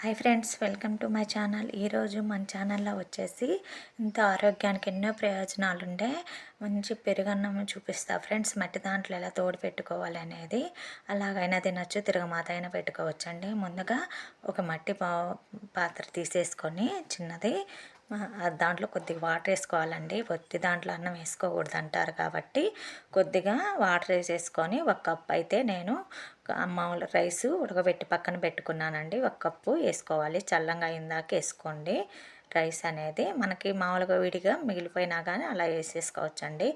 Hi friends welcome to my channel. ఈరోజు మన ఛానల్లో వచ్చేసి ఇంత ఆరోగ్యానికి ఎన్నో ప్రయోజనాలు ఉండే మంచి పెరుగన్నం చూపిస్తా. ఫ్రెండ్స్ మట్టి దాంట్లో ఎలా తోడు పెట్టుకోవాలి అనేది అలాగైనా తినచ్చు తిరగమాత అయినా పెట్టుకోవచ్చండి. ముందుగా ఒక మట్టి పాత్ర తీసేసుకొని చిన్నది దాంట్లో కొద్దిగా వాటర్ వేసుకోవాలండి. ఒత్తి దాంట్లో అన్నం వేసుకోకూడదు అంటారు కాబట్టి కొద్దిగా వాటర్ వేసేసుకొని ఒక కప్ అయితే నేను మామూలు రైస్ ఉడకబెట్టి పక్కన పెట్టుకున్నానండి. ఒక కప్పు వేసుకోవాలి. చల్లంగా అయిందాక వేసుకోండి. రైస్ అనేది మనకి మామూలుగా విడిగా మిగిలిపోయినా కానీ అలా వేసేసుకోవచ్చండి.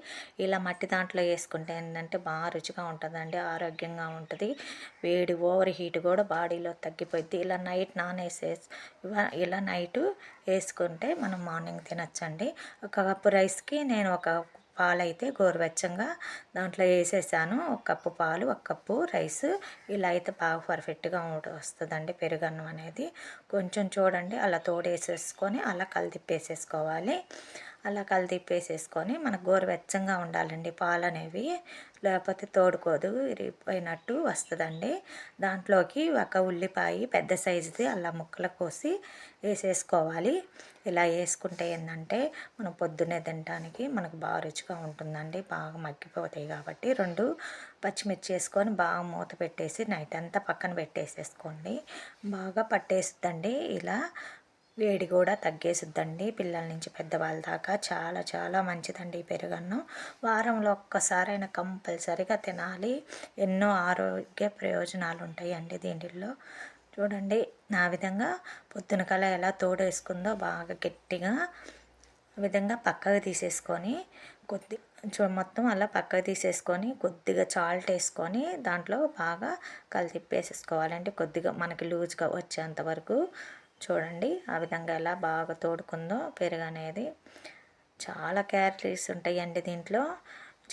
ఇలా మట్టి దాంట్లో వేసుకుంటే ఏంటంటే బాగా రుచిగా ఉంటుందండి ఆరోగ్యంగా ఉంటుంది. వేడి ఓవర్ హీట్ కూడా బాడీలో తగ్గిపోద్ది ఇలా నైట్ నాన్ వేసే ఇలా నైట్ వేసుకుంటే మనం మార్నింగ్ తినచ్చండి. ఒక కప్పు రైస్కి నేను ఒక పాలైతే గోరువెచ్చంగా దాంట్లో వేసేసాను. ఒక కప్పు పాలు ఒక కప్పు రైస్. ఇలా అయితే బాగా పర్ఫెక్ట్గా వస్తుందండి పెరుగన్నం అనేది. కొంచెం చూడండి అలా తోడేసేసుకొని అలా కలిదిప్పేసేసుకోవాలి అలా కలిదిప్పేసేసుకొని మనకు గోరువెచ్చంగా ఉండాలండి పాలు అనేవి లేకపోతే తోడుకోదు విరిగిపోయినట్టు వస్తుందండి. దాంట్లోకి ఒక ఉల్లిపాయ పెద్ద సైజుది అలా ముక్కలు కోసి వేసేసుకోవాలి. ఇలా వేసుకుంటే ఏంటంటే మనం పొద్దున్నే తినడానికి మనకు బాగా రుచిగా ఉంటుందండి. బాగా మగ్గిపోతాయి కాబట్టి రెండు పచ్చిమిర్చి వేసుకొని బాగా మూత పెట్టేసి నైట్ అంతా పక్కన పెట్టేసేసుకోండి. బాగా పట్టేస్తుందండి ఇలా వేడి కూడా తగ్గేసిద్దండి. పిల్లల నుంచి పెద్దవాళ్ళ దాకా చాలా చాలా మంచిదండి ఈ పెరుగన్నం. వారంలో ఒక్కసారైనా కంపల్సరిగా తినాలి. ఎన్నో ఆరోగ్య ప్రయోజనాలు ఉంటాయండి దీంట్లో చూడండి నా విధంగా పొద్దున కల ఎలా తోడేసుకుందో బాగా గట్టిగా విధంగా పక్కకు తీసేసుకొని కొద్ది మొత్తం అలా పక్కకు తీసేసుకొని కొద్దిగా చాల్ట్ వేసుకొని దాంట్లో బాగా కలితిప్పేసేసుకోవాలంటే కొద్దిగా మనకి లూజ్గా వచ్చేంత వరకు చూడండి ఆ విధంగా ఎలా బాగా తోడుకుందో పెరుగు అనేది. చాలా క్యాలరీస్ ఉంటాయండి దీంట్లో.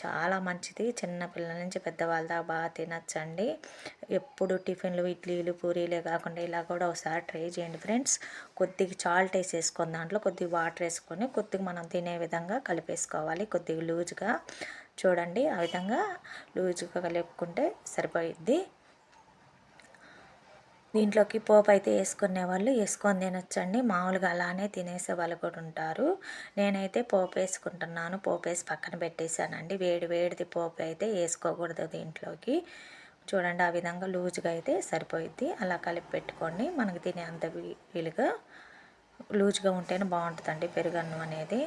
చాలా మంచిది. చిన్నపిల్లల నుంచి పెద్దవాళ్ళ దాకా బాగా తినచ్చండి. ఎప్పుడు టిఫిన్లు ఇడ్లీలు పూరీలే కాకుండా ఇలా కూడా ఒకసారి ట్రై చేయండి ఫ్రెండ్స్. కొద్దిగా చాల్ట్ వేసేసుకొని దాంట్లో కొద్దిగా వాటర్ వేసుకొని కొద్దిగా మనం తినే విధంగా కలిపేసుకోవాలి కొద్దిగా లూజ్గా. చూడండి ఆ విధంగా లూజ్గా కలుపుకుంటే సరిపోయిద్ది. దీంట్లోకి పోపు అయితే వేసుకునే వాళ్ళు వేసుకొని తినొచ్చండి. మామూలుగా అలానే తినేసే వాళ్ళు కూడా ఉంటారు. నేనైతే పోపు వేసుకుంటున్నాను. పోపు వేసి పక్కన పెట్టేశానండి. వేడి వేడిది పోపు అయితే వేసుకోకూడదు దీంట్లోకి. చూడండి ఆ విధంగా లూజ్గా అయితే సరిపోయిద్ది. అలా కలిపి పెట్టుకోండి. మనకు తినే అంత వీలుగా లూజ్గా ఉంటేనే బాగుంటుందండి. పెరుగన్నం అనేది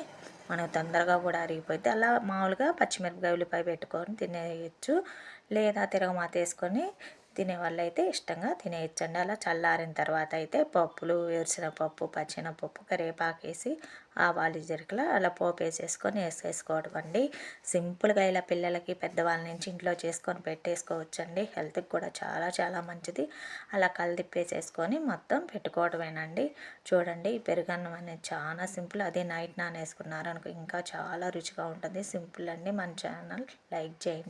మనకు తొందరగా కూడా అరిగిపోద్ది అలా మామూలుగా పచ్చిమిరపకాయ ఉల్లిపాయ పెట్టుకొని తినేయచ్చు. లేదా తిరగమాత వేసుకొని తినే వాళ్ళు అయితే ఇష్టంగా తినేయచ్చండి. అలా చల్లారిన తర్వాత అయితే పప్పులు వేరుసిన పప్పు పచ్చిన పప్పు కరివేపాకు వేసి ఆవాలు జీలకర్ర అలా పోపు వేసేసుకొని వేసేసుకోవడం అండి. సింపుల్గా ఇలా పిల్లలకి పెద్దవాళ్ళ నుంచి ఇంట్లో చేసుకొని పెట్టేసుకోవచ్చండి. హెల్త్కి కూడా చాలా చాలా మంచిది. అలా కలిదిప్పేసేసుకొని మొత్తం పెట్టుకోవడమేనండి. చూడండి ఈ పెరుగన్నం అనేది చాలా సింపుల్. అదే నైట్ నానేసుకున్నారు అనుకో ఇంకా చాలా రుచిగా ఉంటుంది. సింపుల్ అండి. మన ఛానల్ లైక్ చేయండి.